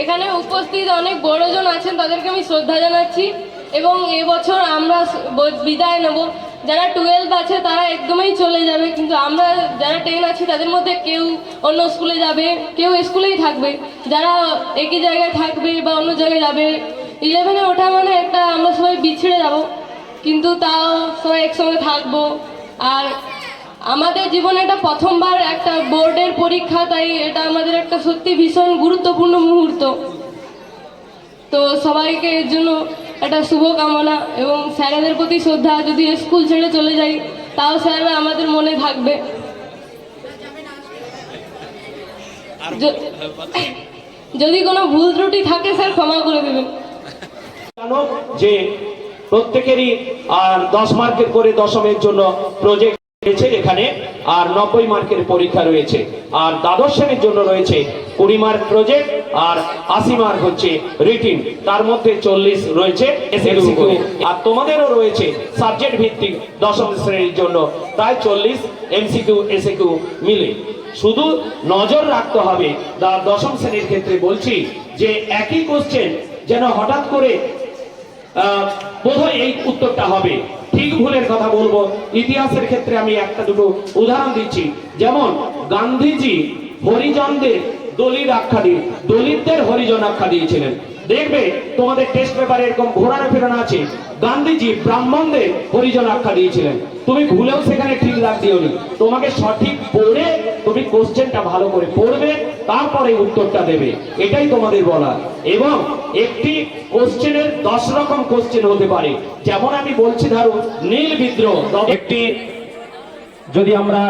এখানে উপস্থিত অনেক বড়জন আছেন, তাদেরকে আমি শ্রদ্ধা জানাচ্ছি। এবং এবছর আমরা বিদায় নেব। যারা টুয়েলভ আছে, তারা একদমই চলে যাবে। কিন্তু আমরা যারা টেন আছি, তাদের মধ্যে কেউ অন্য স্কুলে যাবে, কেউ স্কুলেই থাকবে। যারা একই জায়গায় থাকবে বা অন্য জায়গায় যাবে ইলেভেনে ওঠা মানে একটা আমরা সবাই বিছিড়ে যাব। কিন্তু তাও সবাই একসঙ্গে থাকব। আর আমাদের জীবনে এটা প্রথমবার একটা বোর্ডের পরীক্ষা, তাই এটা আমাদের একটা সত্যি ভীষণ গুরুত্বপূর্ণ মুহূর্ত। তো সবাইকে এর জন্য একটা শুভকামনা এবং স্যারেদের প্রতি শ্রদ্ধা। যদি স্কুল ছেড়ে চলে যাই, তাও স্যাররা আমাদের মনে থাকবে। যদি কোনো ভুল ত্রুটি থাকে, স্যার ক্ষমা করে দেবেন। যে প্রত্যেকেরই আর দশ মার্কের করে দশমের জন্য প্রজেক্ট রয়েছে এখানে আর নব্বই মার্কের পরীক্ষা রয়েছে। আর দ্বাদশ শ্রেণির জন্য রয়েছে কুড়ি মার্ক প্রজেক্ট আর আশি মার্ক হচ্ছে রিটিন। তার মধ্যে চল্লিশ রয়েছে আর তোমাদেরও রয়েছে সাবজেক্ট ভিত্তিক দশম শ্রেণির জন্য। প্রায় চল্লিশ এমসিকিউ এসএকিউ মিলে। শুধু নজর রাখতে হবে দশম শ্রেণির ক্ষেত্রে বলছি যে একই কোশ্চেন যেন হঠাৎ করে আহ, বোধহয় এই উত্তরটা হবে। ঠিক ভুলের কথা বলব। ইতিহাসের ক্ষেত্রে আমি একটা দুটো উদাহরণ দিচ্ছি। যেমন, গান্ধীজি হরিজনদের দলিত আখ্যা দিয়ে দলিতদের হরিজন আখ্যা দিয়েছিলেন। দেখবে তোমাদের টেস্ট পেপারে এরকম ঘোরানো ফেরানো আছে। গান্ধীজি ব্রাহ্মণদের হরিজন আখ্যা দিয়েছিলেন। তুমি ভুলেও সেখানে ঠিক রাখ দিওনি। তোমাকে সঠিক পড়ে তুমি কোশ্চেনটা ভালো করে পড়বে, তারপরে উত্তরটা দেবে। এটাই তোমাদের বলা এবং একটি কোশ্চেনের দশ রকম কোশ্চেন হতে পারে। যেমন আমি বলছি, ধরো, নীল বিদ্রোহ। একটি, যদি আমরা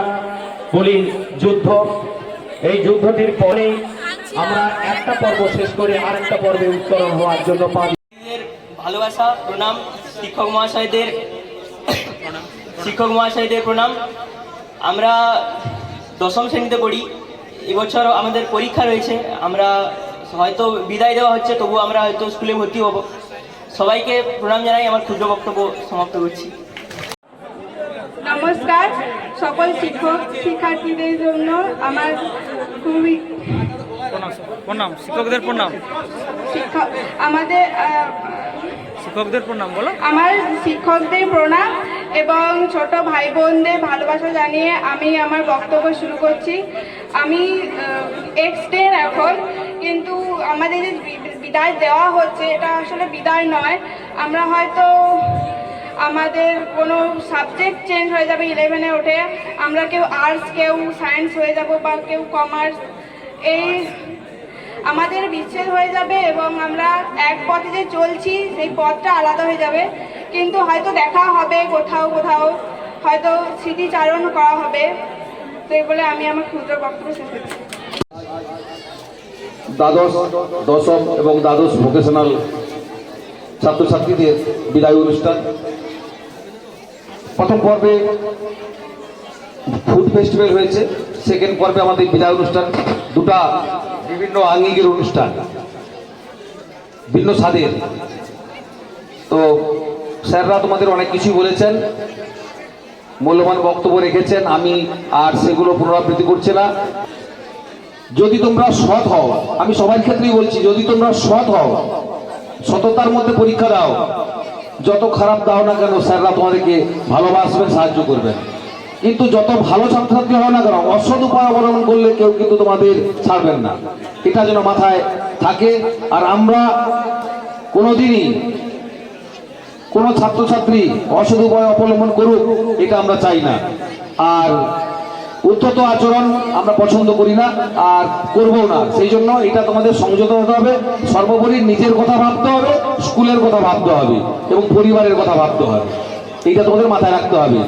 বলি যুদ্ধ, এই যুদ্ধটির পরেই আমরা একটা পর্ব শেষ করে আরেকটা পর্বে উত্তরণ হওয়ার জন্য পারি ভালোবাসা প্রণাম শিক্ষক মহাশয়দের শিক্ষক মহাশয়দের প্রণাম। আমরা দশম শ্রেণীতে পড়ি এবছর আমাদের পরীক্ষা রয়েছে। আমরা হয়তো বিদায় দেওয়া হচ্ছে তবু আমরা হয়তো স্কুলে ভর্তি হব। সবাইকে প্রণাম জানাই আমার ক্ষুদ্র বক্তব্য সমাপ্ত করছি। নমস্কার সকল শিক্ষক শিক্ষার্থীদের জন্য আমার খুবই প্রণাম শিক্ষকদের প্রণাম। শিক্ষক আমাদের শিক্ষকদের প্রণাম বলো। আমার শিক্ষকদের প্রণাম এবং ছোট ভাই বোনদের ভালোবাসা জানিয়ে আমি আমার বক্তব্য শুরু করছি। আমি এক্স টেন এখন কিন্তু আমাদের যে বিদায় দেওয়া হচ্ছে এটা আসলে বিদায় নয়। আমরা হয়তো আমাদের কোনো সাবজেক্ট চেঞ্জ হয়ে যাবে ইলেভেনে উঠে। আমরা কেউ আর্টস কেউ সায়েন্স হয়ে যাব বা কেউ কমার্স এই আমাদের বিচ্ছেদ হয়ে যাবে এবং আমরা এক পথে যে চলছি, সেই পথটা আলাদা হয়ে যাবে। কিন্তু হয়তো দেখা হবে কোথাও কোথাও। হয়তো স্মৃতিচারণ করা হবে। তো বলে আমি আমার ক্ষুদ্র বক্তব্য শেষ করছি। দ্বাদশ, দশম এবং দ্বাদশ ভোকেশনাল ছাত্রছাত্রীদের বিদায় অনুষ্ঠান। প্রথম পর্বে ফুড ফেস্টিভ্যাল হয়েছে সেকেন্ড পর্বে আমাদের বিদায় অনুষ্ঠান। দুটা বিভিন্ন আঙ্গিকের অনুষ্ঠান। ভিন্ন স্বাদের। তো স্যাররা তোমাদের অনেক কিছুই বলেছেন, মূল্যবান বক্তব্য রেখেছেন, আমি আর সেগুলো পুনরাবৃত্তি করছি না। যদি তোমরা সৎ হও, আমি সবার ক্ষেত্রেই বলছি, যদি তোমরা সৎ হও, সততার মধ্যে পরীক্ষা দাও, যত খারাপ দাও না কেন, স্যাররা তোমাদেরকে ভালোবাসবেন, সাহায্য করবেন। কিন্তু যত ভালো ছাত্রছাত্রী হয় না কেন, অসৎ উপায় অবলম্বন করলে কেউ কিন্তু তোমাদের ছাড়বেন না। এটা যেন মাথায় থাকে। আর আমরা কোনোদিনই কোনো ছাত্রছাত্রী অসৎ উপায় অবলম্বন করুক, এটা আমরা চাই না। আর উদ্ধত আচরণ আমরা পছন্দ করি না, আর করব না। সেই জন্য এটা তোমাদের সংযত হতে হবে। সর্বোপরি নিজের কথা ভাবতে হবে, স্কুলের কথা ভাবতে হবে, এবং পরিবারের কথা ভাবতে হবে। এইটা তোমাদের মাথায় রাখতে হবে।